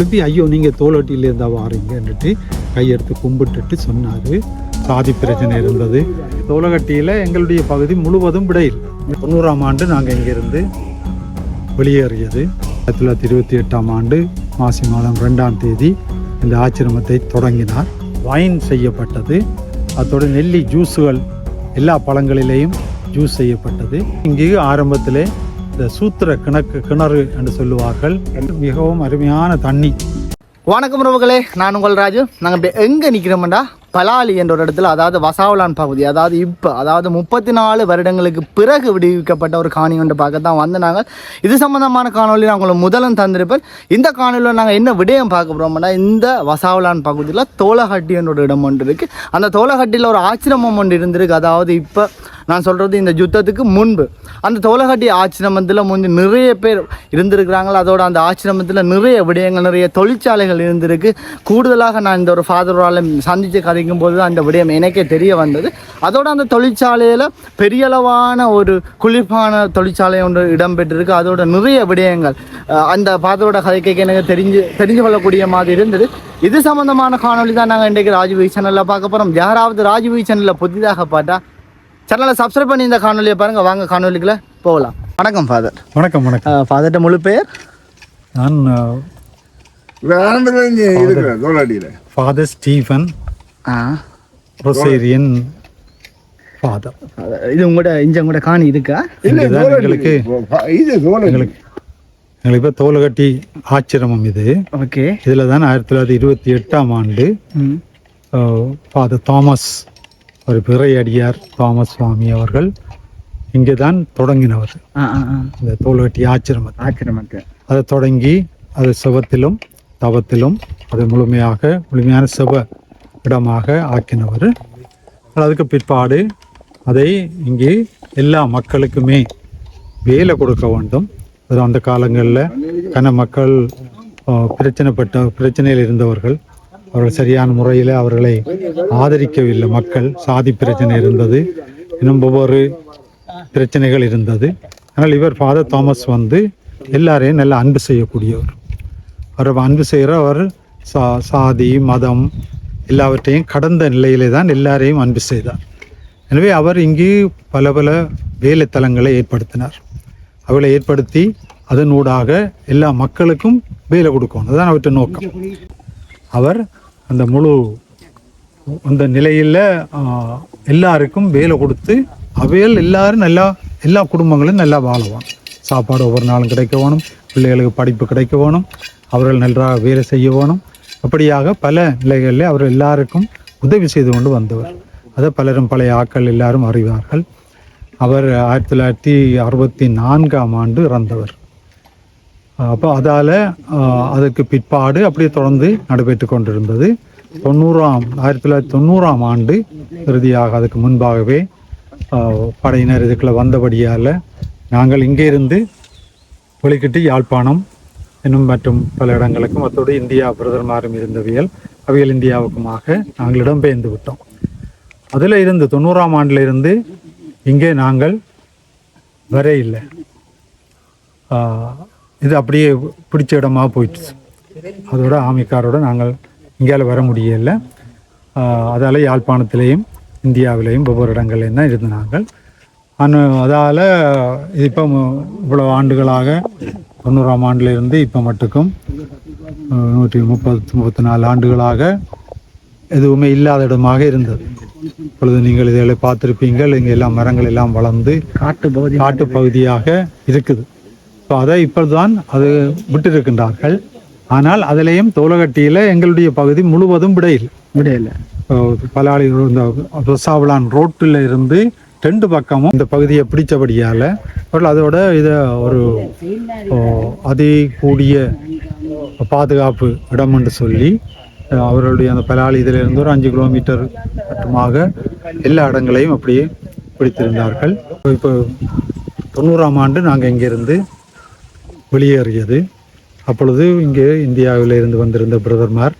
திருப்பி ஐயோ நீங்கள் தோலட்டியிலேருந்தா வாரீங்கன்னுட்டு கையெடுத்து கும்பிட்டுட்டு சொன்னார். சாதி பிரச்சனை இருந்தது. தோலகட்டியில் எங்களுடைய பகுதி முழுவதும் விடையில் தொண்ணூறாம் ஆண்டு நாங்கள் இங்கிருந்து வெளியேறியது. ஆயிரத்தி தொள்ளாயிரத்தி இருபத்தி எட்டாம் ஆண்டு மாசி மாதம் ரெண்டாம் தேதி இந்த ஆச்சிரமத்தை தொடங்கினார். வைன் செய்யப்பட்டது. அதோடு நெல்லி ஜூஸுகள் எல்லா பழங்களிலேயும் ஜூஸ் செய்யப்பட்டது. இங்கு ஆரம்பத்திலே இந்த சூத்திர கிணக்கு கிணறு என்று சொல்லுவார்கள். மிகவும் அருமையான தண்ணி. வணக்கம் உறவுகளே நான் உங்கள் ராஜு. நாங்கள் எங்கே நிற்கிறோம்டா பலாலி என்ற ஒரு இடத்துல அதாவது வசாவலான் பகுதி அதாவது இப்போ அதாவது முப்பத்தி நாலு வருடங்களுக்கு பிறகு விடுவிக்கப்பட்ட ஒரு காணி ஒன்று பார்க்க தான் வந்து நாங்கள் இது சம்மந்தமான காணொலி நான் உங்களுக்கு முதலும் தந்திருப்பேன். இந்த காணொலியில் நாங்கள் என்ன விடயம் பார்க்க போகிறோம்னா இந்த வசாவலான் பகுதியில் தோலஹட்டி என்ற ஒரு இடம் ஒன்று இருக்குது அந்த தோலஹட்டியில் ஒரு ஆச்சிரமம் ஒன்று இருந்திருக்கு. அதாவது இப்போ நான் சொல்கிறது இந்த யுத்தத்துக்கு முன்பு. அந்த தோலகட்டி ஆச்சிரமத்தில் முந்தி நிறைய பேர் இருந்திருக்கிறாங்களோ? அதோட அந்த ஆச்சிரமத்தில் நிறைய விடயங்கள் நிறைய தொழிற்சாலைகள் இருந்திருக்கு. கூடுதலாக நான் இந்த ஒரு ஃபாதரால் சந்தித்து கதைக்கும் போது தான் அந்த விடயம் எனக்கே தெரிய வந்தது. அதோட அந்த தொழிற்சாலையில் பெரியளவான ஒரு குளிர்பான தொழிற்சாலை ஒன்று இடம்பெற்றிருக்கு. அதோட நிறைய விடயங்கள் அந்த ஃபாதரோட கதைக்கு எனக்கு தெரிஞ்சு தெரிஞ்சு கொள்ளக்கூடிய மாதிரி இருந்தது. இது சம்மந்தமான காணொளி தான் நாங்கள் இன்றைக்கு ராஜ்வீ சேனலில் பார்க்க போகிறோம் யாராவது ராஜ்வீ சேனலில் புதிதாக பார்த்தா சேனலை சப்ஸ்கிரைப் பண்ணி இந்த காணொலியை பாருங்க. வாங்க காணொலிக்குள்ள போகலாம். வணக்கம் ஃபாதர் வணக்கம் வணக்கம். ஃபாதர்கிட்ட முழு பெயர்? நான் ஃபாதர் ஸ்டீஃபன் ஆ. Rosarian father father. இது உங்களோட இங்க உங்களோட காணி இருக்கா? எங்களுக்கு எங்களுக்கு எங்களுக்கு இப்போ தோலகட்டி ஆச்சிரமம் இது. ஓகே. இதில் தான் ஆயிரத்தி தொள்ளாயிரத்தி இருபத்தி எட்டாம் ஆண்டு ஃபாதர் தாமஸ் ஒரு பிறை அடியார் தாமஸ் சுவாமி அவர்கள் இங்கே தான் தொடங்கினவர் இந்த தோலகட்டி ஆச்சிரமத்தை ஆக்கிரமத்தை. அதை தொடங்கி அது செவத்திலும் தவத்திலும் அது முழுமையாக முழுமையான செவ இடமாக ஆக்கினவர். அதுக்கு பிற்பாடு அதை இங்கே எல்லா மக்களுக்குமே வேலை கொடுக்க வேண்டும். அது அந்த காலங்களில் கன மக்கள் பிரச்சனைப்பட்ட பிரச்சனையில் இருந்தவர்கள் அவர்கள் சரியான முறையில் அவர்களை ஆதரிக்கவில்லை. மக்கள் சாதி பிரச்சனை இருந்தது. இன்னும் ஒவ்வொரு பிரச்சனைகள் இருந்தது. ஆனால் இவர் ஃபாதர் தாமஸ் வந்து எல்லாரையும் நல்லா அன்பு செய்யக்கூடியவர். அவர் அன்பு செய்கிற அவர் சா சாதி மதம் எல்லாவற்றையும் கடந்த நிலையிலே தான் எல்லாரையும் அன்பு செய்தார். எனவே அவர் இங்கு பல பல வேலைத்தலங்களை ஏற்படுத்தினார். அவளை ஏற்படுத்தி அதனூடாக எல்லா மக்களுக்கும் வேலை கொடுக்கணும். அதுதான் அவற்றை நோக்கம். அவர் அந்த முழு அந்த நிலையில் எல்லாருக்கும் வேலை கொடுத்து அவையில் எல்லாரும் நல்லா எல்லா குடும்பங்களும் நல்லா வாழுவான் சாப்பாடு ஒவ்வொரு நாளும் கிடைக்க வேணும் பிள்ளைகளுக்கு படிப்பு கிடைக்க வேணும் அவர்கள் நன்றாக வேலை செய்ய வேணும். அப்படியாக பல நிலைகளில் அவர் எல்லாருக்கும் உதவி செய்து கொண்டு வந்தவர். அதை பலரும் பழைய ஆட்கள் எல்லாரும் அறிவார்கள். அவர் ஆயிரத்தி தொள்ளாயிரத்தி அறுபத்தி நான்காம் ஆண்டு இறந்தவர். அப்போ அதால் அதுக்கு பிற்பாடு அப்படியே தொடர்ந்து நடைபெற்று கொண்டிருந்தது. தொண்ணூறாம் ஆயிரத்தி தொள்ளாயிரத்தி தொண்ணூறாம் ஆண்டு இறுதியாக அதுக்கு முன்பாகவே படையினர் இதுக்குள்ளே வந்தபடியால் நாங்கள் இங்கே இருந்து வெளிக்கிட்டு யாழ்ப்பாணம் இன்னும் மற்றும் பல இடங்களுக்கும் அத்தோடு இந்தியா பிரதமரும் இருந்தவியல் அவியல் இந்தியாவுக்குமாக நாங்கள் இடம்பெயர்ந்து விட்டோம். அதில் இருந்து தொண்ணூறாம் ஆண்டில் இருந்து இங்கே நாங்கள் வரையில்லை. இல்லை இது அப்படியே பிடிச்ச இடமா போயிடுச்சு அதோட ஆமிக்காரோட நாங்கள் இங்கேயால வர முடியல. அதால் யாழ்ப்பாணத்திலேயும் இந்தியாவிலேயும் ஒவ்வொரு இடங்கள்லையும் தான் இருந்து நாங்கள். ஆனால் அதால் இது இப்போ இவ்வளோ ஆண்டுகளாக தொண்ணூறாம் ஆண்டுல இருந்து இப்போ மட்டுக்கும் நூற்றி முப்பத்து முப்பத்தி நாலு ஆண்டுகளாக எதுவுமே இல்லாத இடமாக இருந்தது. இப்பொழுது நீங்கள் இதை பார்த்துருப்பீங்கள். இங்கே எல்லாம் மரங்கள் எல்லாம் வளர்ந்து காட்டு பகுதி காட்டு பகுதியாக இருக்குது. ஸோ அதை இப்போதான் அது விட்டிருக்கின்றார்கள். ஆனால் அதிலேயும் தோலகட்டியில் எங்களுடைய பகுதி முழுவதும் விடையில் விடையில பலாளி இந்த ரொசாவலான் ரோட்டில் இருந்து ரெண்டு பக்கமும் இந்த பகுதியை அவர்கள் அதோட இதை ஒரு ஓ, அதி கூடிய பாதுகாப்பு இடம் என்று சொல்லி அவர்களுடைய அந்த பலாளி இதில் இருந்து ஒரு அஞ்சு கிலோமீட்டர் மட்டுமாக எல்லா இடங்களையும் அப்படியே பிடித்திருந்தார்கள். இப்போ தொண்ணூறாம் ஆண்டு நாங்கள் இங்கிருந்து வெளியேறியது. அப்பொழுது இங்கே இந்தியாவில் இருந்து வந்திருந்த பிரதர்மார்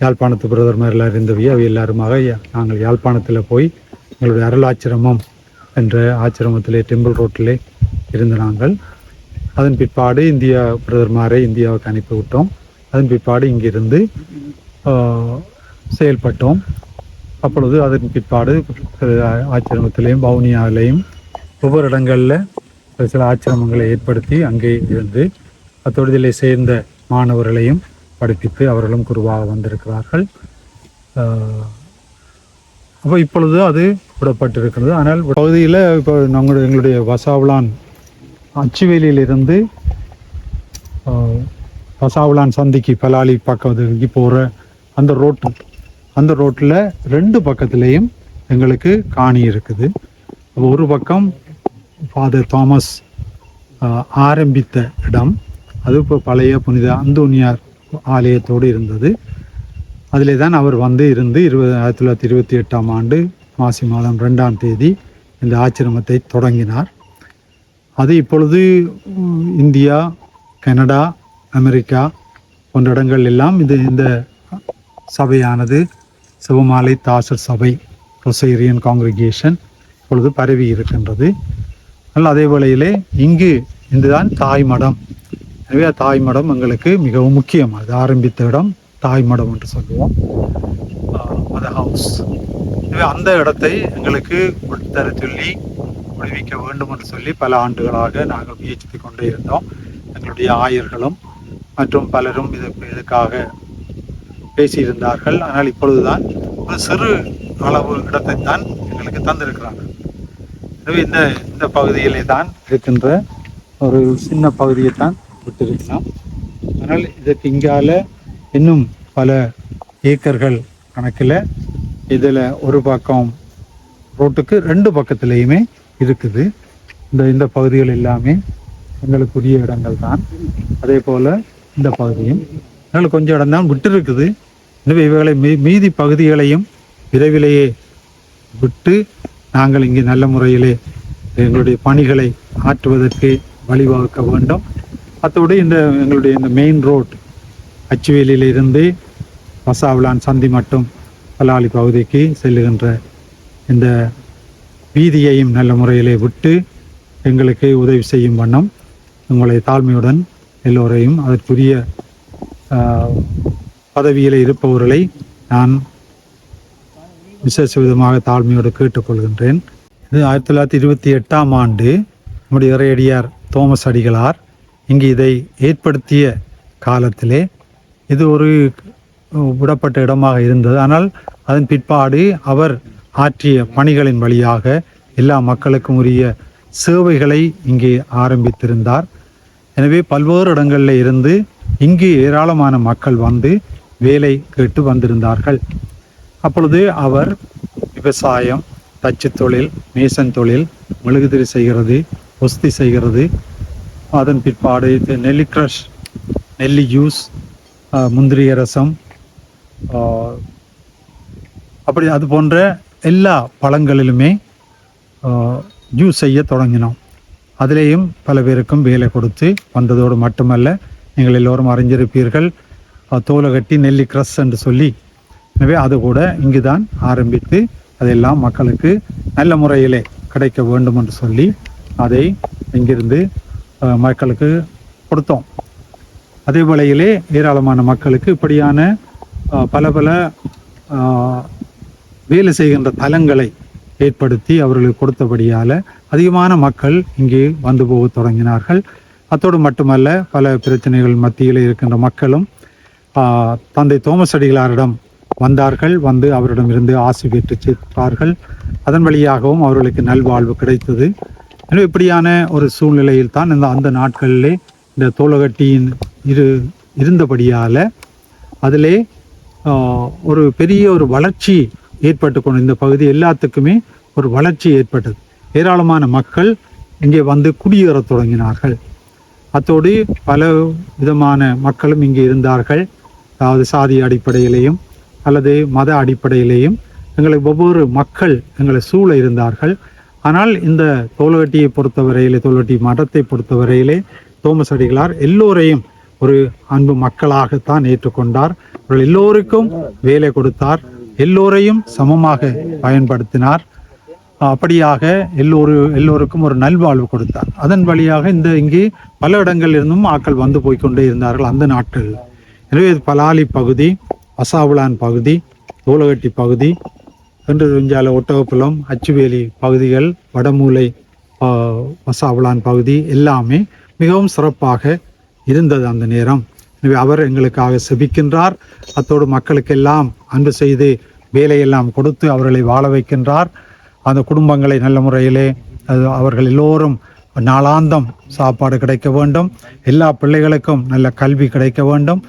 யாழ்ப்பாணத்து பிரதமர் இருந்தவை அவை எல்லாருமாக யா- நாங்கள் யாழ்ப்பாணத்தில் போய் எங்களுடைய அருளாச்சிரமம் என்ற ஆச்சிரமத்திலே டெம்பிள் ரோட்டிலே இருந்த நாங்கள் அதன் பிற்பாடு இந்தியா பிரதர்மாரை இந்தியாவுக்கு அனுப்பி விட்டோம். அதன் பிற்பாடு இங்கிருந்து செயல்பட்டோம். அப்பொழுது அதன் பிற்பாடு ஆச்சிரமத்திலையும் பவுனியாவிலையும் ஒவ்வொரு இடங்களில் சில ஆச்சிரமங்களை ஏற்படுத்தி அங்கே இருந்து அத்தோடு சேர்ந்த மாணவர்களையும் படிப்பித்து அவர்களும் குருவாக வந்திருக்கிறார்கள். அப்போ இப்பொழுது அது விடப்பட்டிருக்கிறது. ஆனால் பகுதியில் இப்போ நம்மளுடைய எங்களுடைய வசாவளான் அச்சுவேலியிலிருந்து ஆஹ், சந்திக்கு பலாலி பக்கத்துக்கு போகிற அந்த ரோட்டு அந்த ரோட்டில் ரெண்டு பக்கத்துலேயும் எங்களுக்கு காணி இருக்குது. ஒரு பக்கம் ஃபாதர் தாமஸ் ஆரம்பித்த இடம் அது இப்போ பழைய புனித அந்தோனியார் ஆலயத்தோடு இருந்தது அதிலே தான் அவர் வந்து இருந்து இருபது ஆயிரத்தி தொள்ளாயிரத்தி இருபத்தி எட்டாம் ஆண்டு மாசி மாதம் ரெண்டாம் தேதி இந்த ஆச்சிரமத்தை தொடங்கினார் அது இப்பொழுது இந்தியா கனடா அமெரிக்கா போன்ற இடங்கள் எல்லாம் இது இந்த சபையானது சிவமாலை தாசர் சபை ரொசேரியன் காங்கிரிகேஷன் இப்பொழுது பரவி இருக்கின்றது ஆனால் அதே வேளையிலே இங்கு இதுதான் தாய் மடம். எனவே தாய் மடம் எங்களுக்கு மிகவும் முக்கியம். அது ஆரம்பித்த இடம் தாய் மடம் என்று சொல்லுவோம். அது ஹவுஸ் எனவே அந்த இடத்தை எங்களுக்கு தர சொல்லி விடுவிக்க வேண்டும் என்று சொல்லி பல ஆண்டுகளாக நாங்கள் முயற்சித்து கொண்டே இருந்தோம். எங்களுடைய ஆயர்களும் மற்றும் பலரும் இது இதுக்காக பேசியிருந்தார்கள். ஆனால் இப்பொழுதுதான் ஒரு சிறு அளவு இடத்தை தான் எங்களுக்கு தந்திருக்கிறார்கள். எனவே இந்த இந்த பகுதியிலே தான் இருக்கின்ற ஒரு சின்ன பகுதியை தான் விட்டிருக்கலாம். ஆனால் இதற்கு இங்கால இன்னும் பல ஏக்கர்கள் கணக்கில் இதில் ஒரு பக்கம் ரோட்டுக்கு ரெண்டு பக்கத்துலேயுமே இருக்குது. இந்த இந்த பகுதிகள் எல்லாமே எங்களுக்குரிய இடங்கள் தான் அதே போல் இந்த பகுதியும் அதனால் கொஞ்சம் இடம் தான் விட்டு இருக்குது எனவே இவைகளை மீ மீதி பகுதிகளையும் விரைவிலேயே விட்டு நாங்கள் இங்கே நல்ல முறையிலே எங்களுடைய பணிகளை ஆற்றுவதற்கு வழிவகுக்க வேண்டும். அத்தோடு இந்த எங்களுடைய இந்த மெயின் ரோட் அச்சுவேலியிலிருந்து வசாவிலான் சந்தி மட்டும் பலாலி பகுதிக்கு செல்லுகின்ற இந்த வீதியையும் நல்ல முறையிலே விட்டு எங்களுக்கு உதவி செய்யும் வண்ணம் உங்களை தாழ்மையுடன் எல்லோரையும் அதற்குரிய பதவியில் இருப்பவர்களை நான் விசேஷ விதமாக தாழ்மையோடு கேட்டுக்கொள்கின்றேன். இது ஆயிரத்தி தொள்ளாயிரத்தி இருபத்தி எட்டாம் ஆண்டு நம்முடைய இறையடியார் தோமஸ் அடிகளார் இங்கு இதை ஏற்படுத்திய காலத்திலே. இது ஒரு விடப்பட்ட இடமாக இருந்தது. ஆனால் அதன் பிற்பாடு அவர் ஆற்றிய பணிகளின் வழியாக எல்லா மக்களுக்கும் உரிய சேவைகளை இங்கே ஆரம்பித்திருந்தார். எனவே பல்வேறு இடங்களில் இருந்து இங்கு ஏராளமான மக்கள் வந்து வேலை கேட்டு வந்திருந்தார்கள். அப்பொழுது அவர் விவசாயம் தச்சு தொழில் மேசன் தொழில் மெழுகுதிரி செய்கிறது ஒஸ்தி செய்கிறது. அதன் பிற்பாடு நெல்லி க்ரஷ் நெல்லி ஜூஸ் முந்திரிய ரசம் அப்படி அது போன்ற எல்லா பழங்களிலுமே ஜூஸ் செய்ய தொடங்கினோம். அதிலேயும் பல பேருக்கும் வேலை கொடுத்து வந்ததோடு மட்டுமல்ல நீங்கள் எல்லோரும் அறிஞ்சிருப்பீர்கள் தோலை கட்டி நெல்லி க்ரஸ் என்று சொல்லி எனவே அது கூட இங்கு தான் ஆரம்பித்து அதெல்லாம் மக்களுக்கு நல்ல முறையிலே கிடைக்க வேண்டும் என்று சொல்லி அதை இங்கிருந்து மக்களுக்கு கொடுத்தோம். அதே வேளையிலே ஏராளமான மக்களுக்கு இப்படியான பல பல வேலை செய்கின்ற தலங்களை ஏற்படுத்தி அவர்களுக்கு கொடுத்தபடியால் அதிகமான மக்கள் இங்கே வந்து போக தொடங்கினார்கள். அத்தோடு மட்டுமல்ல பல பிரச்சனைகள் மத்தியில் இருக்கின்ற மக்களும் தந்தை தோமஸ் அடிகளாரிடம் வந்தார்கள் வந்து அவரிடமிருந்து ஆசி பெற்று சென்றார்கள் அதன் வழியாகவும் அவர்களுக்கு நல்வாழ்வு கிடைத்தது. எனவே இப்படியான ஒரு சூழ்நிலையில் தான் இந்த அந்த நாட்களிலே இந்த தோலகட்டியின் இரு இருந்தபடியால அதிலே ஆஹ், ஒரு பெரிய ஒரு வளர்ச்சி ஏற்பட்டு கொண்டு இந்த பகுதி எல்லாத்துக்குமே ஒரு வளர்ச்சி ஏற்பட்டது. ஏராளமான மக்கள் இங்கே வந்து குடியேறத் தொடங்கினார்கள். அத்தோடு பல விதமான மக்களும் இங்கே இருந்தார்கள். அதாவது சாதி அடிப்படையிலேயும் அல்லது மத அடிப்படையிலேயும் எங்களை ஒவ்வொரு மக்கள் எங்களை சூழ இருந்தார்கள். ஆனால் இந்த தோல்வட்டியை பொறுத்தவரையிலே தோல்வட்டி மதத்தை பொறுத்தவரையிலே தோமஸ் அடிகளார் எல்லோரையும் ஒரு அன்பு மக்களாகத்தான் ஏற்றுக்கொண்டார். அவர்கள் எல்லோருக்கும் வேலை கொடுத்தார். எல்லோரையும் சமமாக பயன்படுத்தினார். அப்படியாக எல்லோரு எல்லோருக்கும் ஒரு நல்வாழ்வு கொடுத்தார். அதன் வழியாக இந்த இங்கே பல இடங்களில் இருந்தும் ஆட்கள் வந்து போய்க்கொண்டே இருந்தார்கள் அந்த நாட்கள் எனவே இது பலாலி பகுதி. அசாவுலான் பகுதி தோலகட்டி பகுதி என்று ஒட்டகப்புலம் அச்சுவேலி பகுதிகள் வடமூலை ஆ, பகுதி எல்லாமே மிகவும் சிறப்பாக இருந்தது அந்த நேரம். எனவே அவர் எங்களுக்காக செபிக்கின்றார். அத்தோடு மக்களுக்கெல்லாம் அன்பு செய்து வேலையெல்லாம் கொடுத்து அவர்களை வாழ வைக்கின்றார். அந்த குடும்பங்களை நல்ல முறையிலே அது அவர்கள் எல்லோரும் நாளாந்தம் சாப்பாடு கிடைக்க வேண்டும். எல்லா பிள்ளைகளுக்கும் நல்ல கல்வி கிடைக்க வேண்டும்.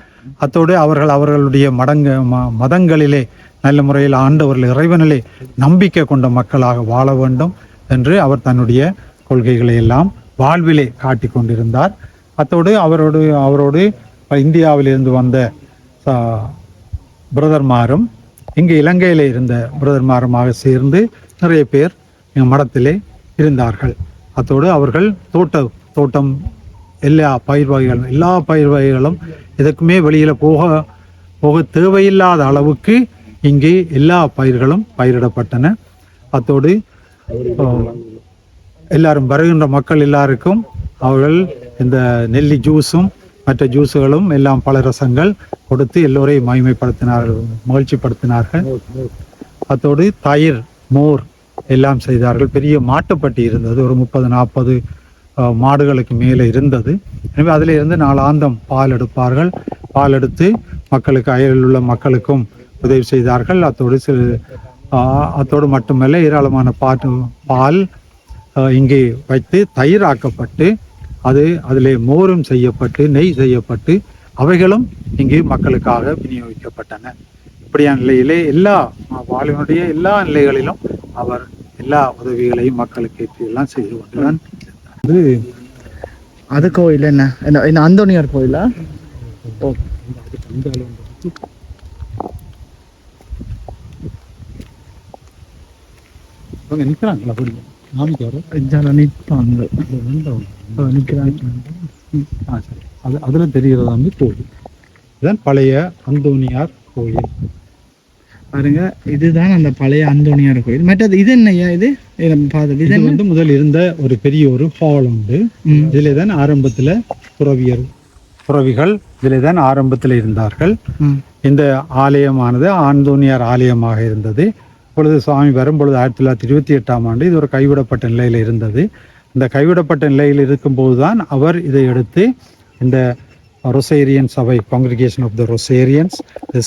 அத்தோடு அவர்கள் அவர்களுடைய மடங்கு மதங்களிலே நல்ல முறையில் ஆண்டவர்கள் இறைவனிலே நம்பிக்கை கொண்ட மக்களாக வாழ வேண்டும் என்று அவர் தன்னுடைய கொள்கைகளை எல்லாம் வாழ்விலே காட்டிக் கொண்டிருந்தார். அத்தோடு அவரோடு அவரோடு இந்தியாவிலிருந்து வந்த பிரதர்மாரும் இங்கு இலங்கையில் இருந்த பிரதர்மாருமாக சேர்ந்து நிறைய பேர் மடத்திலே இருந்தார்கள். அத்தோடு அவர்கள் தோட்ட தோட்டம் எல்லா பயிர் வகைகளும் எல்லா பயிர் வகைகளும் எதுக்குமே வெளியில் போக போக தேவையில்லாத அளவுக்கு இங்கே எல்லா பயிர்களும் பயிரிடப்பட்டன. அத்தோடு எல்லாரும் வருகின்ற மக்கள் எல்லாருக்கும் அவர்கள் இந்த நெல்லி ஜூஸும் மற்ற ஜூஸுகளும் எல்லாம் பல ரசங்கள் கொடுத்து எல்லோரையும் மகிமைப்படுத்தினார்கள் மகிழ்ச்சிப்படுத்தினார்கள். அத்தோடு தயிர் மோர் எல்லாம் செய்தார்கள். பெரிய மாட்டுப்பட்டி இருந்தது ஒரு முப்பது நாற்பது மாடுகளுக்கு மேலே இருந்தது. எனவே அதிலிருந்து நாளாந்தம் பால் எடுப்பார்கள். பால் எடுத்து மக்களுக்கு அயலில் உள்ள மக்களுக்கும் உதவி செய்தார்கள். அத்தோடு சிறு ஆஹ், அத்தோடு மட்டுமல்ல ஏராளமான பாட்டு பால் இங்கே வைத்து தயிராக்கப்பட்டு அது அதிலே மோரும் செய்யப்பட்டு நெய் செய்யப்பட்டு அவைகளும் இங்கே மக்களுக்காக விநியோகிக்கப்பட்டன. இப்படியான நிலையிலே எல்லா வாழ்வினுடைய எல்லா நிலைகளிலும் அவர் எல்லா உதவிகளையும் மக்களுக்கு எல்லாம் செய்து கொண்டுதான் வந்து அது கோயில் என்ன? என்ன அந்தோனியார் கோயிலா? ஓ. அவங்க நிற்கிறாங்களா அப்படி நாமிக்காரு நிற்பாங்க நிற்கிறாங்க ஆ சரி. அது அதில் தெரிகிறதா வந்து கோயில். இதுதான் பழைய அந்தோனியார் கோயில். பாருங்க இதுதான் அந்த பழைய அந்தோனியார் கோயில். மற்றது இது என்னய்யா இது? இது பார்த்தது. இது வந்து முதல் இருந்த ஒரு பெரிய ஒரு ஹால் உண்டு. இதிலே தான் ஆரம்பத்தில் துறவியர் துறவிகள் இதிலே தான் ஆரம்பத்தில் இருந்தார்கள். இந்த ஆலயமானது ஆந்தோனியார் ஆலயமாக இருந்தது. இப்பொழுது சுவாமி வரும்பொழுது ஆயிரத்தி தொள்ளாயிரத்தி இருபத்தி எட்டாம் ஆண்டு இது ஒரு கைவிடப்பட்ட நிலையில் இருந்தது. இந்த கைவிடப்பட்ட நிலையில் இருக்கும்போது தான் அவர் இதை எடுத்து இந்த ரொசேரியன் சபை காங்கிரிகேஷன் ஆஃப் த ரொசேரியன்ஸ்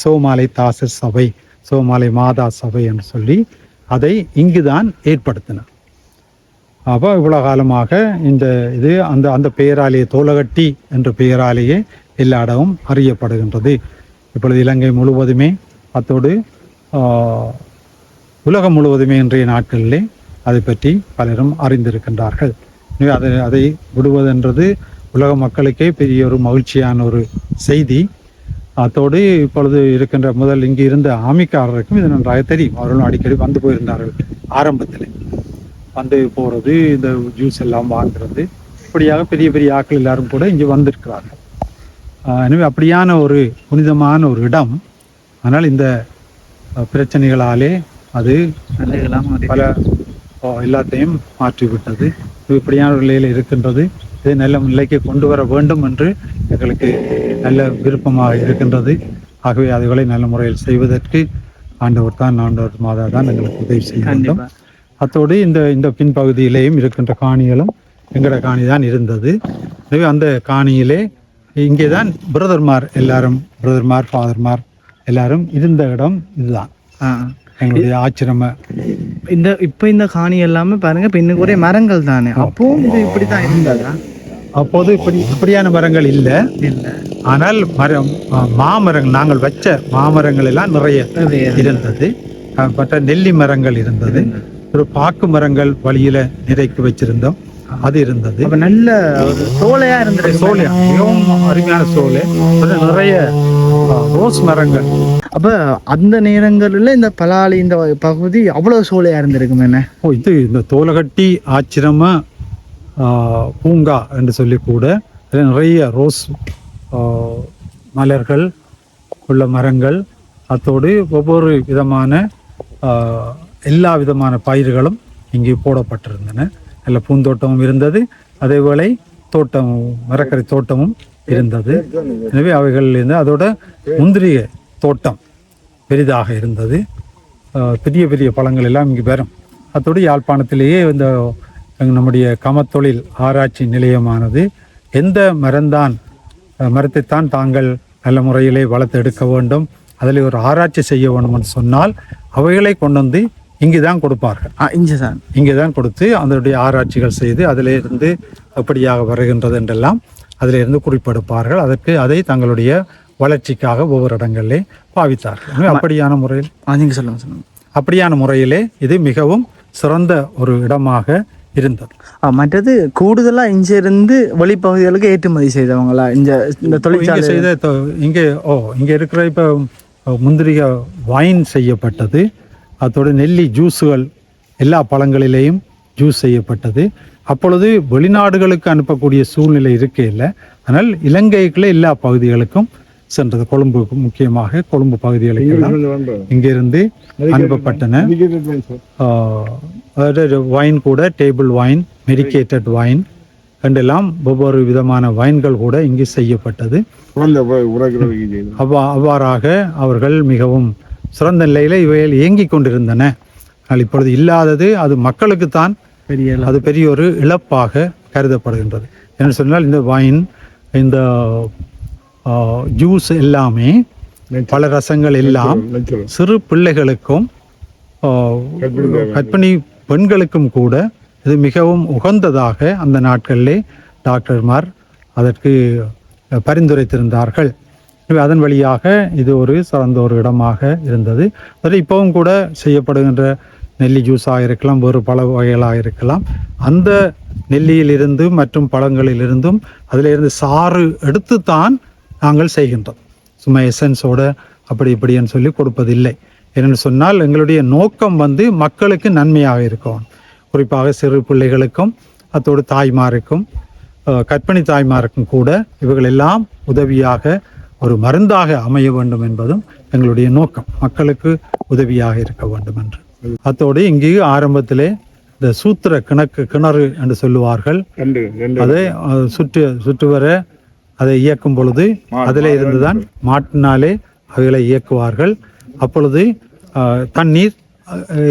சோமாலை தாசர் சபை சோமாலை மாதா சபை என்று சொல்லி அதை இங்குதான் ஏற்படுத்தினார். அப்போ இவ்வளோ காலமாக இந்த இது அந்த அந்த பெயராலேயே தோலகட்டி என்ற பெயராலேயே எல்லா இடமும் அறியப்படுகின்றது. இப்பொழுது இலங்கை முழுவதுமே அத்தோடு உலகம் முழுவதுமே இன்றைய நாட்களிலே அதை பற்றி பலரும் அறிந்திருக்கின்றார்கள். அதை அதை விடுவதென்றது உலக மக்களுக்கே பெரிய ஒரு மகிழ்ச்சியான ஒரு செய்தி. அத்தோடு இப்பொழுது இருக்கின்ற முதல் இங்கு இருந்த ஆமிக்காரருக்கும் இது நன்றாக தெரியும். அவர்களும் அடிக்கடி வந்து போயிருந்தார்கள் ஆரம்பத்தில். வந்து போகிறது இந்த ஜூஸ் எல்லாம் வாங்குறது இப்படியாக பெரிய பெரிய ஆட்கள் எல்லாரும் கூட இங்கே வந்திருக்கிறார்கள். எனவே அப்படியான ஒரு புனிதமான ஒரு இடம். ஆனால் இந்த பிரச்சனைகளாலே அது பல எல்லாத்தையும் மாற்றிவிட்டது. இப்படியான ஒரு நிலையில் இருக்கின்றது. நல்ல நிலைக்கு கொண்டு வர வேண்டும் என்று எங்களுக்கு நல்ல விருப்பமாக இருக்கின்றது. ஆகவே அதுகளை நல்ல முறையில் செய்வதற்கு ஆண்டவர் தான் ஆண்டவர் மாதா தான் எங்களுக்கு உதவி செய்ய வேண்டும். அத்தோடு இந்த இந்த பின்பகுதியிலேயும் இருக்கின்ற காணிகளும் எங்கட காணி தான் இருந்தது. எனவே அந்த காணியிலே இங்கே தான் பிரதர்மார் எல்லாரும் பிரதர்மார் ஃபாதர்மார் எல்லாரும் இருந்த இடம் இதுதான். எங்களுடைய ஆச்சிரம. இந்த இப்ப இந்த காணி எல்லாமே பாருங்க இப்ப இன்னும் ஒரே மரங்கள் தானே. அப்பவும் இது இப்படித்தான் இருந்ததா? அப்போது இப்படி இப்படியான மரங்கள் இல்லை. இல்ல. ஆனால் மரம் மாமரங்கள் நாங்கள் வச்ச மாமரங்கள் எல்லாம் நிறைய. இருந்தது. மற்ற நெல்லி மரங்கள் இருந்தது. ஒரு பாக்கு மரங்கள் வழியில நிறைக்கு வச்சிருந்தோம். அது இருந்தது. நல்ல சோலையா இருந்திருக்கு சோலை மிகவும் அருமையான சோலை. நிறைய ரோஸ் மரங்கள். அப்ப அந்த நேரங்கள்ல இந்த பலாலி இந்த பகுதி அவ்வளவு சோலையா இருந்திருக்கும் என்ன ஓ இது இந்த தோலகட்டி ஆச்சிரம ஆ, பூங்கா என்று சொல்லி கூட அதில் நிறைய ரோஸ் மலர்கள் உள்ள மரங்கள் அத்தோடு ஒவ்வொரு விதமான எல்லா விதமான பயிர்களும் இங்கே போடப்பட்டிருந்தன. நல்ல பூந்தோட்டமும் இருந்தது அதேவேளை தோட்டம் மரக்கரை தோட்டமும் இருந்தது. எனவே அவைகளிலிருந்து அதோட முந்திரிய தோட்டம் பெரிதாக இருந்தது. பெரிய பெரிய பழங்கள் எல்லாம் இங்கே வரும். அத்தோடு யாழ்ப்பாணத்திலேயே இந்த நம்முடைய கமத்தொழில் ஆராய்ச்சி நிலையமானது எந்த மரம்தான் அஹ் மரத்தைத்தான் தாங்கள் நல்ல முறையிலே வளர்த்து எடுக்க வேண்டும் அதில் ஒரு ஆராய்ச்சி செய்ய வேண்டும் என்று சொன்னால் அவைகளை கொண்டு வந்து இங்கு தான் கொடுப்பார்கள். இங்கே சார் இங்கே தான். கொடுத்து அதனுடைய ஆராய்ச்சிகள் செய்து அதிலே இருந்து எப்படியாக வருகின்றது என்றெல்லாம் அதிலே இருந்து குறிப்பெடுப்பார்கள். அதற்கு அதை தங்களுடைய வளர்ச்சிக்காக ஒவ்வொரு இடங்களிலே பாவித்தார்கள். அப்படியான முறையில் நீங்கள் சொல்லுங்கள் சொல்லுங்கள் அப்படியான முறையிலே இது மிகவும் சிறந்த ஒரு இடமாக இருந்தது. மற்றது கூடுதலாக இங்கே இருந்து வெளிப்பகுதிகளுக்கு ஏற்றுமதி செய்தவங்களா? இந்த தொழிற்சாலை செய்த இங்கே ஓ இங்கே இருக்கிற இப்போ முந்திரிக வைன் செய்யப்பட்டது. அதோட நெல்லி ஜூஸுகள் எல்லா பழங்களிலேயும் ஜூஸ் செய்யப்பட்டது. அப்பொழுது வெளிநாடுகளுக்கு அனுப்பக்கூடிய சூழ்நிலை இருக்கே இல்லை ஆனால் இலங்கைக்குள்ள எல்லா பகுதிகளுக்கும் சென்றது. கொழும்புக்கு முக்கியமாக கொழும்பு பகுதிகளுக்கெல்லாம் இங்கிருந்து அனுப்பப்பட்டன. அதாவது வைன் கூட டேபிள் வைன் மெடிக்கேட்டட் வைன் என்றெல்லாம் ஒவ்வொரு விதமான வைன்கள் கூட இங்கு செய்யப்பட்டது. அவ்வா அவ்வாறாக அவர்கள் மிகவும் சிறந்த நிலையில் இவைகள் இயங்கிக் கொண்டிருந்தன. ஆனால் இப்பொழுது இல்லாதது அது மக்களுக்குத்தான் பெரிய அது பெரிய ஒரு இழப்பாக கருதப்படுகின்றது. என்ன சொன்னால் இந்த வைன் இந்த ஜூஸ் எல்லாமே பல ரசங்கள் எல்லாம் சிறு பிள்ளைகளுக்கும் ஆ, கர்ப்பிணி பெண்களுக்கும். கூட இது மிகவும் உகந்ததாக அந்த நாட்களிலே டாக்டர்மார் அதற்கு பரிந்துரைத்திருந்தார்கள். அதன் வழியாக இது ஒரு சிறந்த ஒரு இடமாக இருந்தது. அது இப்பவும் கூட செய்யப்படுகின்ற நெல்லி ஜூஸாக இருக்கலாம் வேறு பல வகைகளாக இருக்கலாம். அந்த நெல்லியிலிருந்து மற்றும் பழங்களிலிருந்தும் அதிலிருந்து சாறு எடுத்துத்தான் நாங்கள் செய்கின்றோம். சும்மா எசன்ஸோட அப்படி இப்படின்னு சொல்லி கொடுப்பதில்லை. என்னென்னு சொன்னால் எங்களுடைய நோக்கம் வந்து மக்களுக்கு நன்மையாக இருக்கும். குறிப்பாக சிறு பிள்ளைகளுக்கும் அத்தோடு தாய்மாருக்கும் கர்ப்பிணி தாய்மாருக்கும் கூட இவைகள் எல்லாம் உதவியாக ஒரு மருந்தாக அமைய வேண்டும் என்பதும் எங்களுடைய நோக்கம். மக்களுக்கு உதவியாக இருக்க வேண்டும் என்று. அத்தோடு இங்கு ஆரம்பத்திலே இந்த சூத்திர கிணக்கு கிணறு என்று சொல்லுவார்கள். அதை சுற்று சுற்று வர அதை இயக்கும் பொழுது அதில் இருந்துதான் மாட்டினாலே அவைகளை இயக்குவார்கள். அப்பொழுது தண்ணீர்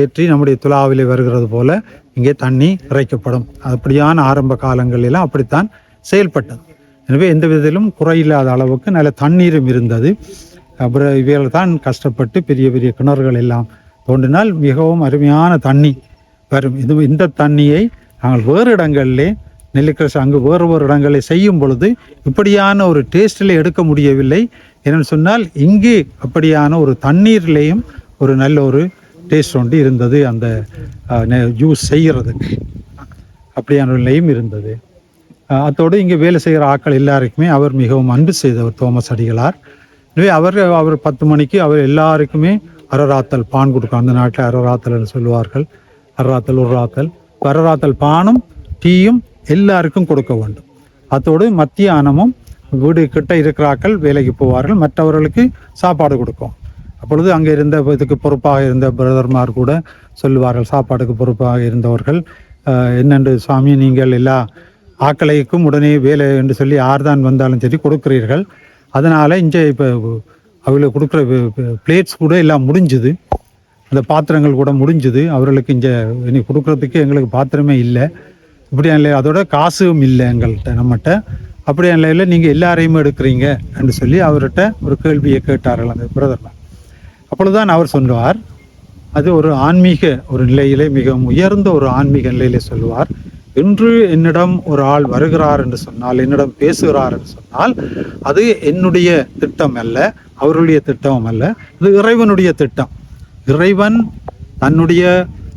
ஏற்றி நம்முடைய துலாவிலே வருகிறது போல இங்கே தண்ணி இறைக்கப்படும். அப்படியான ஆரம்ப காலங்களிலாம் அப்படித்தான் செயல்பட்டது. எனவே எந்த விதத்திலும் குறையில்லாத அளவுக்கு நல்ல தண்ணீரும் இருந்தது. அப்புறம் இவைகள் தான் கஷ்டப்பட்டு பெரிய பெரிய கிணறுகள் எல்லாம் தோண்டினால் மிகவும் அருமையான தண்ணி வரும். இது இந்த தண்ணியை நாங்கள் வேறு இடங்களிலே நெல்லிக்கரசு அங்கு வேறு வேறு இடங்களை செய்யும் பொழுது இப்படியான ஒரு டேஸ்டில் எடுக்க முடியவில்லை. என்னென்னு சொன்னால் இங்கு அப்படியான ஒரு தண்ணீர்லேயும் ஒரு நல்ல ஒரு டேஸ்ட் ஒன்று இருந்தது அந்த ஜூஸ் செய்கிறதுக்கு அப்படியான நிலையும் இருந்தது. அத்தோடு இங்கே வேலை செய்கிற ஆட்கள் எல்லாருக்குமே அவர் மிகவும் அன்பு செய்தவர் தோமஸ் அடிகளார். எனவே அவர் அவர் பத்து மணிக்கு அவர் எல்லாருக்குமே அரராத்தல் பான் கொடுக்கும். அந்த நாட்டில் அரராத்தல் சொல்லுவார்கள். அரராத்தல் உர்ராத்தல் அரராத்தல் பானும் டீயும் எல்லாருக்கும் கொடுக்க வேண்டும். அத்தோடு மத்தியானமும் வீடு கிட்ட இருக்கிறாக்கள் வேலைக்கு போவார்கள் மற்றவர்களுக்கு சாப்பாடு கொடுக்கும். அப்பொழுது அங்கே இருந்த இதுக்கு பொறுப்பாக இருந்த பிரதர்மார் கூட சொல்லுவார்கள் சாப்பாடுக்கு பொறுப்பாக இருந்தவர்கள் என்னென்று சுவாமி நீங்கள் எல்லா ஆக்களைக்கும் உடனே வேலை என்று சொல்லி யார்தான் வந்தாலும் சரி கொடுக்கிறீர்கள். அதனால் இங்கே இப்போ அவங்களுக்கு கொடுக்குற பிளேட்ஸ் கூட எல்லாம் முடிஞ்சுது. அந்த பாத்திரங்கள் கூட முடிஞ்சுது. அவர்களுக்கு இங்கே இனி கொடுக்குறதுக்கு எங்களுக்கு பாத்திரமே இல்லை. இப்படியா நிலையில் அதோட காசும் இல்லை எங்கள்கிட்ட நம்மகிட்ட. அப்படியான நிலையில் நீங்கள் எல்லாரையுமே எடுக்கிறீங்க என்று சொல்லி அவர்கிட்ட ஒரு கேள்வியை கேட்டார்கள் அந்த பிரதமர் அப்பொழுதுதான் அவர் சொல்லுவார் அது ஒரு ஆன்மீக ஒரு நிலையிலே மிகவும் உயர்ந்த ஒரு ஆன்மீக நிலையிலே சொல்லுவார் இன்று என்னிடம் ஒரு ஆள் வருகிறார் என்று சொன்னால் என்னிடம் பேசுகிறார் என்று சொன்னால் அது என்னுடைய திட்டம் அல்ல அவருடைய திட்டம் அல்ல இது இறைவனுடைய திட்டம். இறைவன் தன்னுடைய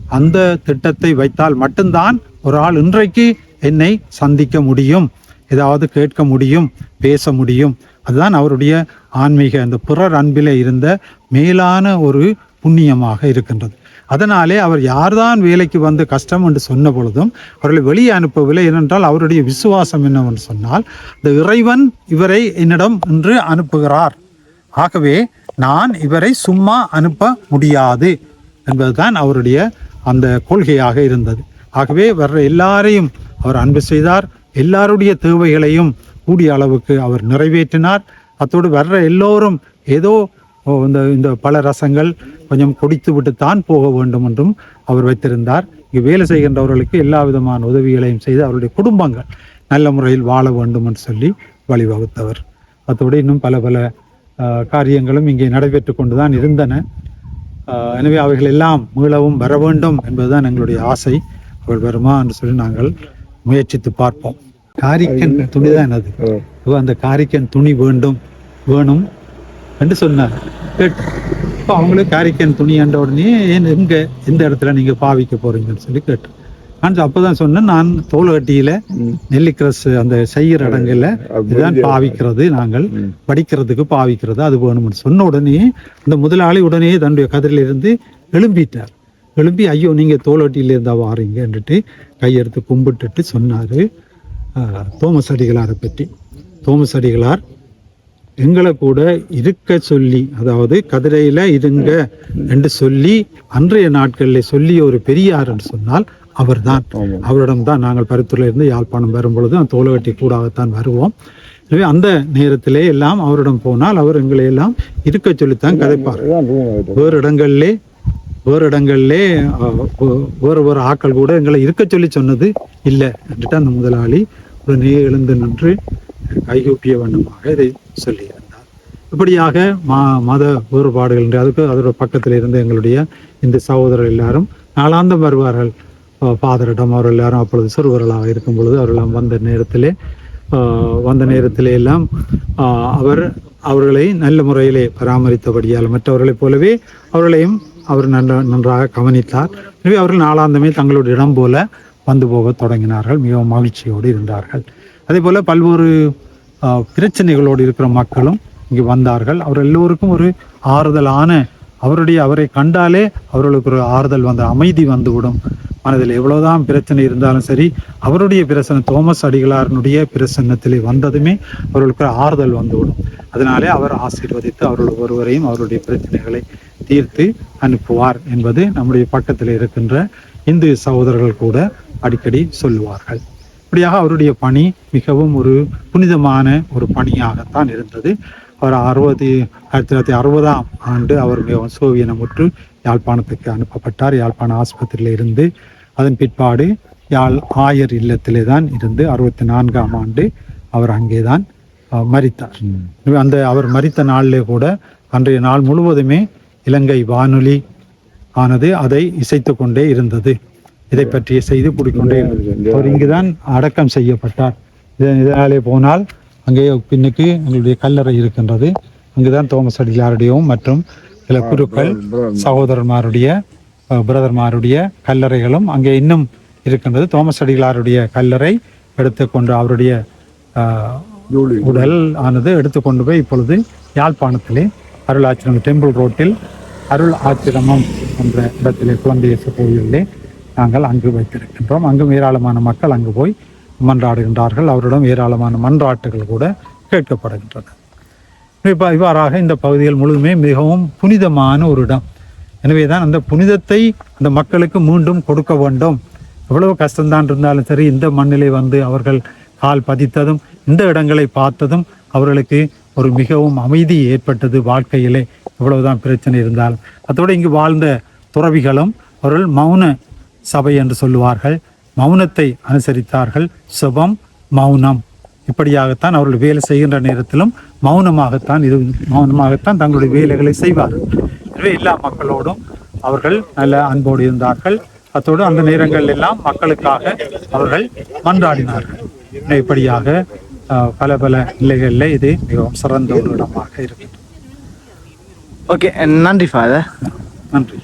அந்த திட்டத்தை வைத்தால் மட்டும்தான் ஒரு ஆள் இன்றைக்கு என்னை சந்திக்க முடியும் ஏதாவது கேட்க முடியும் பேச முடியும். அதுதான் அவருடைய ஆன்மீக அந்த பிறர் அன்பிலே இருந்த மேலான ஒரு புண்ணியமாக இருக்கின்றது. அதனாலே அவர் யார்தான் வேலைக்கு வந்து கஷ்டம் என்று சொன்ன பொழுதும் அவர்களை வெளியே அனுப்பவில்லை. ஏனென்றால் அவருடைய விசுவாசம் என்னவென்று சொன்னால் இந்த இறைவன் இவரை என்னிடம் இன்று அனுப்புகிறார். ஆகவே நான் இவரை சும்மா அனுப்ப முடியாது. என்பதுதான் அவருடைய அந்த கொள்கையாக இருந்தது. ஆகவே வர்ற எல்லாரையும் அவர் அன்பு செய்தார். எல்லாருடைய தேவைகளையும் கூடிய அளவுக்கு அவர் நிறைவேற்றினார். அத்தோடு வர்ற எல்லோரும் ஏதோ இந்த இந்த பல ரசங்கள் கொஞ்சம் குடித்து விட்டு தான் போக வேண்டும் என்றும் அவர் வைத்திருந்தார். இங்கு வேலை செய்கின்றவர்களுக்கு எல்லா விதமான உதவிகளையும் செய்து அவருடைய குடும்பங்கள் நல்ல முறையில் வாழ வேண்டும் என்று சொல்லி வழிவகுத்தவர். அத்தோடு இன்னும் பல பல காரியங்களும் இங்கே நடைபெற்று கொண்டுதான் இருந்தன. எனவே அவைகள் எல்லாம் மீளவும் வர வேண்டும் என்பதுதான் எங்களுடைய ஆசை. வருமா என்று சொல்லி நாங்கள் முயற்சித்து பார்ப்போம். காரிக்கன் துணி தான் அது அப்ப அந்த காரிக்கன் துணி வேண்டும் வேணும் என்று சொன்னார். கேட்டு இப்போ அவங்களுக்கு காரிக்கன் துணி என்ற உடனே எங்க எந்த இடத்துல நீங்க பாவிக்க போறீங்கன்னு சொல்லி கேட்டு நான் அப்பதான் சொன்னேன் நான் தோல்கட்டியில நெல்லிக்கிரஸ் அந்த செய்யற இடங்கள்ல இதுதான் பாவிக்கிறது நாங்கள் படிக்கிறதுக்கு பாவிக்கிறது அது வேணும்னு சொன்ன உடனே அந்த முதலாளி உடனே தன்னுடைய கதிரிலிருந்து எழும்பிட்டார். எழும்பி ஐயோ நீங்க தோலட்டியில இருந்தா வாரீங்கன்னுட்டு கையெடுத்து கும்பிட்டுட்டு சொன்னாரு தோமஸ் அடிகளாரை பற்றி. தோமஸ் அடிகளார் எங்களை கூட இருக்க சொல்லி அதாவது கதிரையில இருங்க என்று சொல்லி அன்றைய நாட்களில் சொல்லி ஒரு பெரியார் என்று சொன்னால் அவர்தான். அவரிடம் தான் நாங்கள் பருத்தூர்ல இருந்து யாழ்ப்பாணம் வரும் பொழுது அந்த தோலகட்டி கூடாகத்தான் வருவோம். எனவே அந்த நேரத்திலே எல்லாம் அவரிடம் போனால் அவர் எங்களை எல்லாம் இருக்க சொல்லித்தான் கதைப்பார். வேறு இடங்களிலே வேறு இடங்களிலே வேறு வேறு ஆட்கள் கூட எங்களை இருக்க சொல்லி சொன்னது இல்லை என்றுட்டு அந்த முதலாளி உடனே எழுந்து நின்று கைகூப்பிய வண்ணமாக இதை சொல்லியிருந்தார். இப்படியாக மா மத வேறுபாடுகள் என்று அதுக்கு அதோட பக்கத்தில் இருந்த எங்களுடைய இந்த சகோதரர் எல்லாரும் நாளாந்தம் வருவார்கள். அஹ், ஃபாதரிடம் அவர் எல்லாரும் அப்பொழுது சிறுவர்களாக இருக்கும் பொழுது அவர்களாம் வந்த நேரத்திலே வந்த நேரத்திலே எல்லாம் அவர் அவர்களை நல்ல முறையிலே பராமரித்தபடியால் மற்றவர்களைப் போலவே அவர்களையும் அவர் நல்ல நன்றாக கவனித்தார். எனவே அவர்கள் நாளாந்தமே தங்களுடைய இடம் போல வந்து போக தொடங்கினார்கள். மிகவும் மகிழ்ச்சியோடு இருந்தார்கள். அதே போல் பல்வேறு பிரச்சனைகளோடு இருக்கிற மக்களும் இங்கு வந்தார்கள். அவர் எல்லோருக்கும் ஒரு ஆறுதலான அவருடைய அவரை கண்டாலே அவர்களுக்கு ஒரு ஆறுதல் வந்த அமைதி வந்துவிடும். மனதில் எவ்வளவுதான் பிரச்சனை இருந்தாலும் சரி அவருடைய பிரசனை தோமஸ் அடிகளாரனுடைய பிரசன்னத்திலே வந்ததுமே அவர்களுக்கு ஆறுதல் வந்துவிடும். அதனாலே அவர் ஆசீர்வதித்து அவர்கள் ஒருவரையும் அவருடைய பிரச்சனைகளை தீர்த்து அனுப்புவார் என்பது நம்முடைய பக்கத்தில் இருக்கின்ற இந்து சகோதரர்கள் கூட அடிக்கடி சொல்லுவார்கள். இப்படியாக அவருடைய பணி மிகவும் ஒரு புனிதமான ஒரு பணியாகத்தான் இருந்தது. அவர் அறுபது ஆயிரத்தி தொள்ளாயிரத்தி அறுபதாம் ஆண்டு அவர் சோவியனமுற்று யாழ்ப்பாணத்துக்கு அனுப்பப்பட்டார். யாழ்ப்பாண ஆஸ்பத்திரியில் இருந்து. அதன் பிற்பாடு யாழ் ஆயர் இல்லத்திலே தான் இருந்து அறுபத்தி நான்காம் ஆண்டு அவர் அங்கேதான் அஹ், மரித்தார். எனவே அந்த அவர் மரித்த நாளிலே கூட அன்றைய நாள் முழுவதுமே இலங்கை வானொலி ஆனது அதை இசைத்து கொண்டே இருந்தது. இதை பற்றிய செய்தி கூடிக்கொண்டே அவர் இங்குதான் அடக்கம் செய்யப்பட்டார். இத- இதனாலே போனால் அங்கே பின்னுக்கு எங்களுடைய கல்லறை இருக்கின்றது. அங்குதான் தோமஸ் அடிகளாருடையவும் மற்றும் சில குருக்கள் சகோதரர்மாருடைய பிரதர்மாருடைய கல்லறைகளும் அங்கே இன்னும் இருக்கின்றது. தோமஸ் அடிகளாருடைய கல்லறை எடுத்துக்கொண்டு அவருடைய உடல் ஆனது எடுத்துக்கொண்டு போய் இப்பொழுது யாழ்ப்பாணத்திலே அருள் ஆச்சிரமம் டெம்பிள் ரோட்டில் அருள் ஆச்சிரமம் என்ற இடத்திலே குழந்தையேசு கோயிலிலே நாங்கள் அங்கு வைத்திருக்கின்றோம். அங்கும் ஏராளமான மக்கள் அங்கு போய் மன்றாடுகின்றார்கள். அவரிடம் ஏராளமான மன்றாட்டுகள் கூட கேட்கப்படுகின்றன. இப்போ இவ்வாறாக இந்த பகுதிகள் முழுதுமே மிகவும் புனிதமான ஒரு இடம். எனவே தான் அந்த புனிதத்தை அந்த மக்களுக்கு மீண்டும் கொடுக்க வேண்டும். எவ்வளவு கஷ்டம்தான் இருந்தாலும் சரி இந்த மண்ணிலே வந்து அவர்கள் கால் பதித்ததும் இந்த இடங்களை பார்த்ததும் அவர்களுக்கு ஒரு மிகவும் அமைதி ஏற்பட்டது வாழ்க்கையிலே. இவ்வளவுதான் பிரச்சனை இருந்தாலும். அதோடு இங்கு வாழ்ந்த துறவிகளும் அவர்கள் மௌன சபை என்று சொல்லுவார்கள். மௌனத்தை அனுசரித்தார்கள். சுபம் மௌனம். இப்படியாகத்தான் அவர்கள் வேலை செய்கின்ற நேரத்திலும் மௌனமாகத்தான் இது மௌனமாகத்தான் தங்களுடைய வேலைகளை செய்வார்கள். எனவே எல்லா மக்களோடும் அவர்கள் நல்ல அன்போடு இருந்தார்கள். அத்தோடு அந்த நேரங்கள் எல்லாம் மக்களுக்காக அவர்கள் மன்றாடினார்கள். இப்படியாக பல பல நிலைகளில் இது மிகவும் சிறந்த ஒரு இடமாக இருக்கிறது ஓகே நன்றி ஃபாதர் நன்றி.